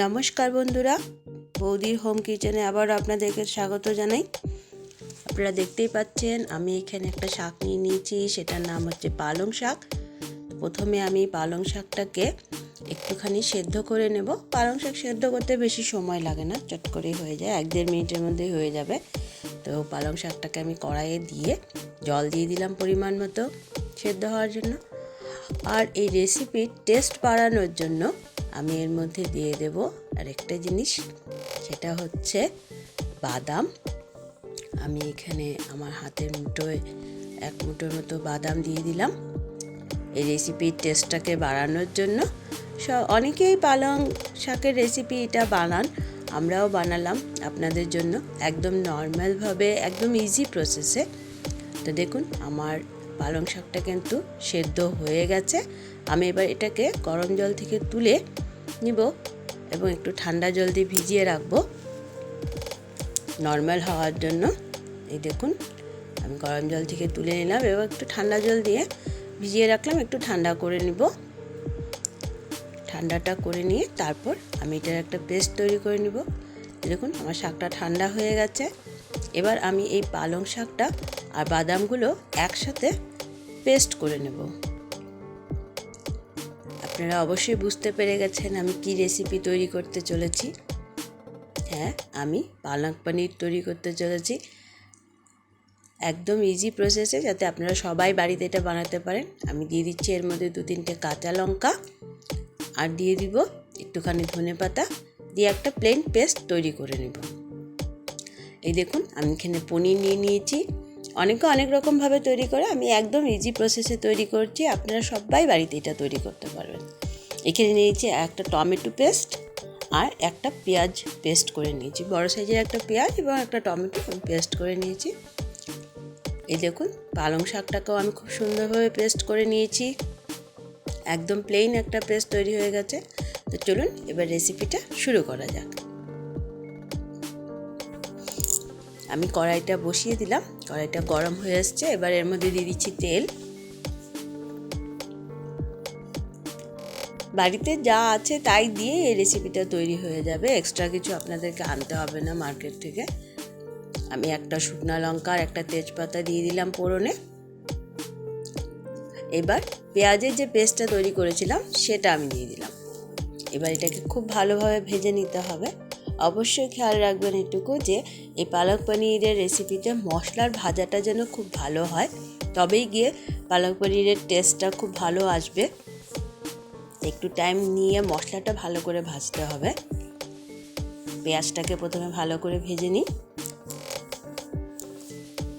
নমস্কার বন্ধুরা, বৌদির হোম কিচেনে আবার আপনাদেরকে স্বাগত জানাই। আপনারা দেখতেই পাচ্ছেন, আমি এখানে একটা শাক নিয়ে নিয়েছি, সেটার নাম হচ্ছে পালং শাক। প্রথমে আমি পালং শাকটাকে একটুখানি সেদ্ধ করে নেব। পালং শাক সেদ্ধ করতে বেশি সময় লাগে না, চট করে হয়ে যায়, এক দেড় মিনিটের মধ্যেই হয়ে যাবে। তো পালং শাকটাকে আমি কড়াইয়ে দিয়ে জল দিয়ে দিলাম পরিমাণ মতো সেদ্ধ হওয়ার জন্য। আর এই রেসিপির টেস্ট বাড়ানোর জন্য আমি এর মধ্যে দিয়ে দেব আরেকটা জিনিস, সেটা হচ্ছে বাদাম। আমি এখানে আমার হাতের মুঠোয় এক মুঠোর মতো বাদাম দিয়ে দিলাম। এই রেসিপির টেস্টটাকে বাড়ানোর জন্য অনেকেই পালং শাকের রেসিপি এটা বানান, আমরাও বানালাম আপনাদের জন্য একদম নর্মালভাবে, একদম ইজি প্রসেসে তো দেখুন, আমার পালং শাকটা কিন্তু সেদ্ধ হয়ে গেছে। আমি এবার এটাকে গরম জল থেকে তুলে নিব এবং একটু ঠান্ডা জল দিয়ে ভিজিয়ে রাখব। নর্মাল হওয়ার জন্য। এই দেখুন, আমি গরম জল থেকে তুলে নিলাম এবার একটু ঠান্ডা জল দিয়ে ভিজিয়ে রাখলাম, একটু ঠান্ডা করে নিব। ঠান্ডাটা করে নিয়ে তারপর আমি এটার একটা পেস্ট তৈরি করে নিব। দেখুন, আমার শাকটা ঠান্ডা হয়ে গেছে। এবার আমি এই পালং শাকটা আর বাদামগুলো একসাথে পেস্ট করে নেব। আপনারা অবশ্যই বুঝতে পেরে গেছেন আমি কি রেসিপি তৈরি করতে চলেছি। হ্যাঁ আমি পালক পনির তৈরি করতে চলেছি। একদম ইজি প্রসেসে যাতে আপনারা সবাই বাড়িতে এটা বানাতে পারেন। আমি দিয়ে দিচ্ছি এর মধ্যে দু তিনটে কাঁচা লঙ্কা আর দিয়ে দিব একটুখানি ধনে পাতা। দিয়ে একটা প্লেন পেস্ট তৈরি করে নেব। এই দেখুন, আমি এখানে পনির নিয়ে নিয়েছি। অনেকে অনেক রকমভাবে তৈরি করে, আমি একদম ইজি প্রসেসে তৈরি করছি, আপনারা সবাই বাড়িতে এটা তৈরি করতে পারবেন। এখানে নিয়েছি একটা টমেটো পেস্ট আর একটা পেঁয়াজ পেস্ট করে নিয়েছি। বড় সাইজের একটা পেঁয়াজ এবং একটা টমেটো পেস্ট করে নিয়েছি। এই দেখুন, পালং শাকটাকেও আমি খুব সুন্দরভাবে পেস্ট করে নিয়েছি। একদম প্লেন একটা পেস্ট তৈরি হয়ে গেছে। তো চলুন, এবার রেসিপিটা শুরু করা যাক। আমি কড়াইটা বসিয়ে দিলাম। কড়াইটা গরম হয়ে আসছে। এবার এর মধ্যে দিয়ে দিচ্ছি তেল। বাড়িতে যা আছে তাই দিয়ে এই রেসিপিটা তৈরি হয়ে যাবে। এক্সট্রা কিছু আপনাদেরকে আনতে হবে না মার্কেট থেকে। আমি একটা শুকনা লঙ্কা একটা তেজপাতা দিয়ে দিলাম পোড়নে এবার পেঁয়াজের যে পেস্টটা তৈরি করেছিলাম, সেটা আমি দিয়ে দিলাম। এবার এটাকে খুব ভালোভাবে ভেজে নিতে হবে। অবশ্যই খেয়াল রাখবেন এটুকু যে এই পালক পনিরের রেসিপিতে মশলার ভাজাটা যেন খুব ভালো হয়। তবেই গিয়ে পালক পনিরের টেস্টটা খুব ভালো আসবে। একটু টাইম নিয়ে মশলাটা ভালো করে ভাজতে হবে। পেঁয়াজটাকে প্রথমে ভালো করে ভেজে নিই।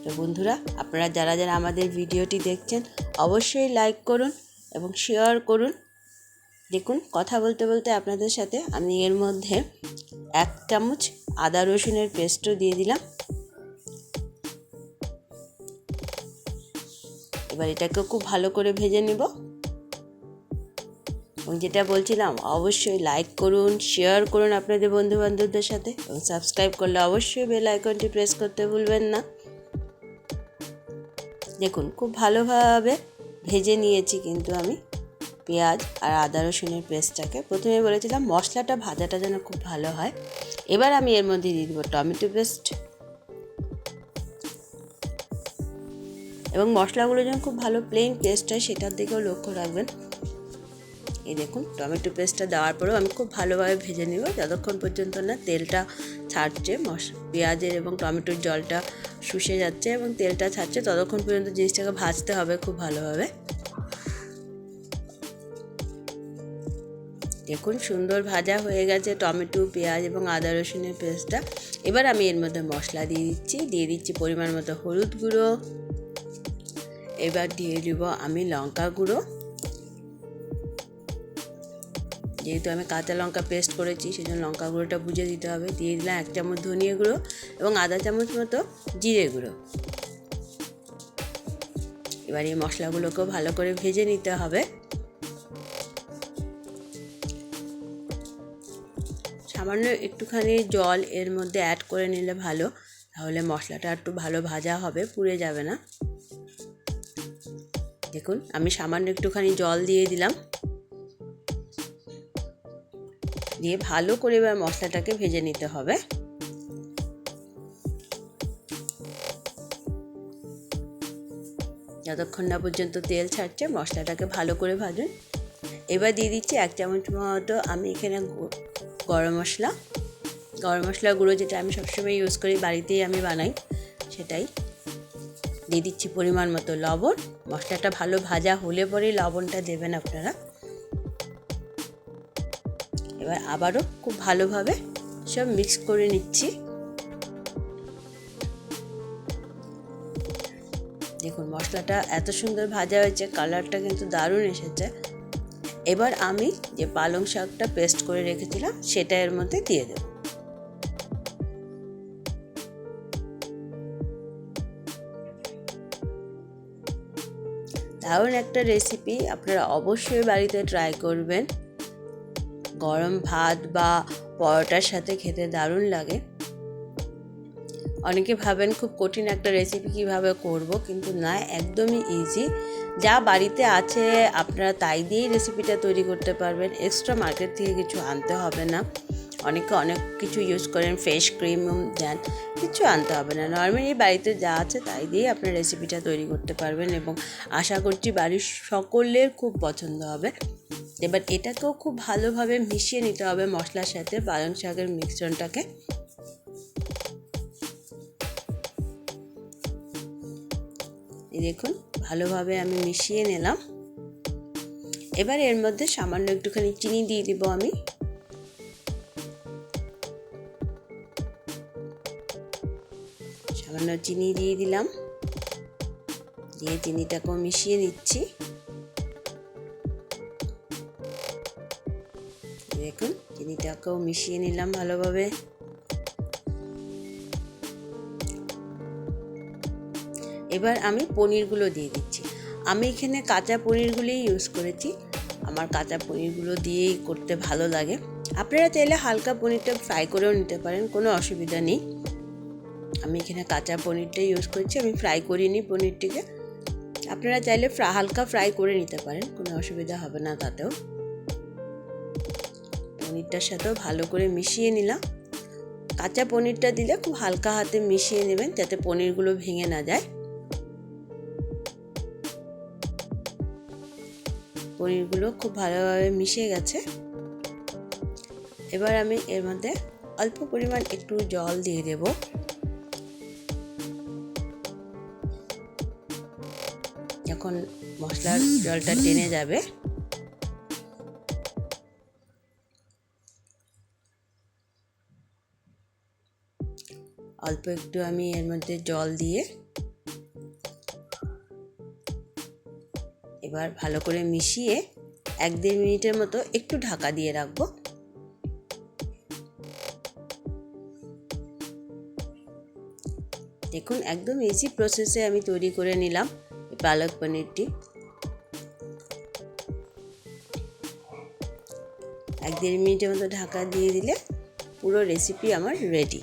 তো বন্ধুরা, আপনারা যারা যারা আমাদের ভিডিওটি দেখছেন, অবশ্যই লাইক করুন এবং শেয়ার করুন। দেখুন, কথা বলতে বলতে আপনাদের সাথে আমি এর মধ্যে এক চামচ আদা রসুনের পেস্টও দিয়ে দিলাম। এবার এটাকে খুব ভালো করে ভেজে নেব। এবং যেটা বলছিলাম, অবশ্যই লাইক করুন শেয়ার করুন আপনাদের বন্ধু বান্ধবদের সাথে এবং সাবস্ক্রাইব করলে অবশ্যই বেল আইকনটি প্রেস করতে ভুলবেন না। দেখুন, খুব ভালোভাবে ভেজে নিয়েছি কিন্তু আমি। পেঁয়াজ আর আদা রসুনের পেস্টটাকে প্রথমে বলেছিলাম মশলাটা, ভাজাটা যেন খুব ভালো হয়। এবার আমি এর মধ্যে দিয়ে দেবো টমেটো পেস্ট। এবং মশলাগুলো যেন খুব ভালো প্লেন পেস্ট হয়, সেটার দিকেও লক্ষ্য রাখবেন। এই দেখুন, টমেটো পেস্টটা দেওয়ার পরেও আমি খুব ভালোভাবে ভেজে নেব। যতক্ষণ পর্যন্ত না তেলটা ছাড়ছে, মশ, পেঁয়াজের এবং টমেটোর জলটা শুষে যাচ্ছে এবং তেলটা ছাড়ছে, ততক্ষণ পর্যন্ত জিনিসটাকে ভাজতে হবে খুব ভালোভাবে। দেখুন, সুন্দর ভাজা হয়ে গেছে টমেটো, পেঁয়াজ এবং আদা রসুনের পেস্টটা। এবার আমি এর মধ্যে মশলা দিয়ে দিচ্ছি দিয়ে দিচ্ছি পরিমাণ মতো হলুদ গুঁড়ো। এবার দিয়ে দিব আমি লঙ্কা গুঁড়ো। যেহেতু আমি কাঁচা লঙ্কা পেস্ট করেছি সেই জন্য লঙ্কা গুঁড়োটা বুঝে দিতে হবে। দিয়ে দিলাম এক চামচ ধনিয়া গুঁড়ো এবং আধা চামচ মতো জিরে গুঁড়ো। এবার এই মশলাগুলোকেও ভালো করে ভেজে নিতে হবে। সামান্য একটুখানি জল এর মধ্যে অ্যাড করে নিলে ভালো। তাহলে মশলাটা একটু ভালো ভাজা হবে, পুড়ে যাবে না। দেখুন, আমি সামান্য একটুখানি জল দিয়ে দিলাম। দিয়ে ভালো করে এবার মশলাটাকে ভেজে নিতে হবে। যতক্ষণ না পর্যন্ত তেল ছাড়ছে, মশলাটাকে ভালো করে ভাজুন। এবার দিয়ে দিচ্ছি এক চামচ মতো আমি এখানে গরম মশলা। গরম মশলা গুঁড়ো যেটা আমি সবসময় ইউজ করি, বাড়িতেই আমি বানাই, সেটাই। দিয়ে দিচ্ছি পরিমাণ মতো লবণ। মশলাটা ভালো ভাজা হলে পরেই লবণটা দেবেন আপনারা। এবার আবারও খুব ভালোভাবে সব মিক্স করে নিচ্ছি। দেখুন, মশলাটা এত সুন্দর ভাজা হয়েছে কালারটা কিন্তু দারুণ এসেছে। এবার আমি যে পালং শাকটা পেস্ট করে রেখেছিলাম, সেটা এর মধ্যে দিয়ে দেব। দারুণ একটা রেসিপি আপনারা অবশ্যই বাড়িতে ট্রাই করবেন। গরম ভাত বা পরোটার সাথে খেতে দারুণ লাগে। অনেকে ভাবেন খুব কঠিন একটা রেসিপি কীভাবে করব, কিন্তু না, একদমই ইজি যা বাড়িতে আছে, আপনারা তাই দিয়েই রেসিপিটা তৈরি করতে পারবেন। এক্সট্রা মার্কেট থেকে কিছু আনতে হবে না। অনেকে অনেক কিছু ইউজ করেন ফেস ক্রিম দেন, কিছু আনতে হবে না। নর্মালি বাড়িতে যা আছে, তাই দিয়েই আপনার রেসিপিটা তৈরি করতে পারবেন এবং আশা করছি বাড়ির সকলের খুব পছন্দ হবে। এবার এটাকেও খুব ভালোভাবে মিশিয়ে নিতে হবে মশলার সাথে পালং শাকের মিশ্রণটাকে। দেখুন, ভালোভাবে আমি মিশিয়ে নিলাম। এবার এর মধ্যে সামান্য একটুখানি চিনি দিয়ে দিব আমি। সামান্য চিনি দিয়ে দিলাম। দিয়ে চিনিটাকেও মিশিয়ে নিচ্ছি। দেখুন, চিনিটাকেও মিশিয়ে নিলাম ভালোভাবে। এবার আমি পনিরগুলো দিয়ে দিচ্ছি। আমি এখানে কাঁচা পনিরগুলোই ইউজ করেছি। আমার কাঁচা পনিরগুলো দিয়েই করতে ভালো লাগে। আপনারা চাইলে হালকা পনিরটা ফ্রাই করেও নিতে পারেন, কোনো অসুবিধা নেই। আমি এখানে কাঁচা পনিরটা ইউজ করছি, আমি ফ্রাই করিনি পনিরটিকে। আপনারা চাইলে হালকা ফ্রাই করে নিতে পারেন, কোনো অসুবিধা হবে না তাতেও। পনিরটার সাথেও ভালো করে মিশিয়ে নিলাম। কাঁচা পনিরটা দিলে খুব হালকা হাতে মিশিয়ে নেবেন, যাতে পনিরগুলো ভেঙে না যায়। পনিরগুলো খুব ভালোভাবে মিশে গেছে। এবার আমি এর মধ্যে অল্প পরিমাণ একটু জল দিয়ে দেব। যখন মশলার জলটা টেনে যাবে। অল্প একটু আমি এর মধ্যে জল দিয়ে এবার ভালো করে মিশিয়ে এক দেড় মিনিটের মতো একটু ঢাকা দিয়ে রাখব। দেখুন, একদম ইজি প্রসেসে আমি তৈরি করে নিলাম পালক পনিরটি। এক দেড় মিনিটের মতো ঢাকা দিয়ে দিলে পুরো রেসিপি আমার রেডি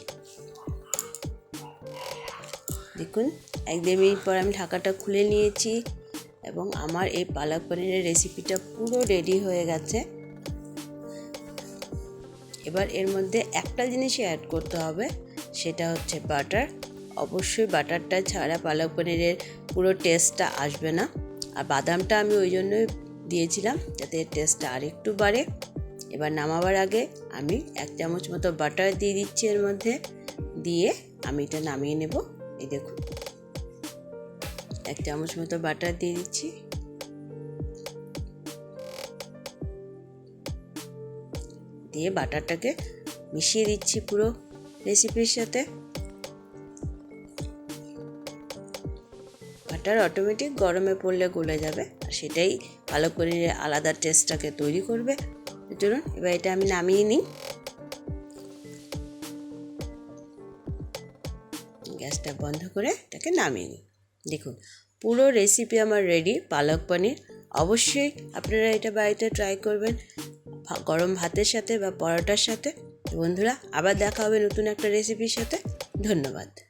দেখুন, এক দেড় মিনিট পর আমি ঢাকাটা খুলে নিয়েছি। এবং আমার এই পালক পনিরের রেসিপিটা পুরো রেডি হয়ে গেছে। এবার এর মধ্যে একটা জিনিসই অ্যাড করতে হবে, সেটা হচ্ছে বাটার অবশ্যই বাটারটা ছাড়া পালক পনিরের পুরো টেস্টটা আসবে না। আর বাদামটা আমি ওই জন্যই দিয়েছিলাম, যাতে টেস্টটা আরেকটু বাড়ে। এবার নামাবার আগে আমি এক চামচ মতো বাটার দিয়ে দিচ্ছি এর মধ্যে। দিয়ে আমি এটা নামিয়ে নেব, এই দেখুন। এক চামচ মতো বাটার দিয়ে দিচ্ছি। দিয়ে বাটারটাকে মিশিয়ে দিচ্ছি পুরো রেসিপির সাথে। বাটার অটোমেটিক গরমে পড়লে গলে যাবে আর সেটাই ভালো করে আলাদা টেস্টটাকে তৈরি করবে। চলুন, এবার এটা আমি নামিয়ে নিই। গ্যাসটা বন্ধ করে এটাকে নামিয়ে নিই। দেখুন, পুরো রেসিপি আমার রেডি পালক পনির। অবশ্যই আপনারা এটা বাড়িতে ট্রাই করবেন গরম ভাতের সাথে বা পরোটার সাথে। বন্ধুরা, আবার দেখা হবে নতুন একটা রেসিপির সাথে। ধন্যবাদ।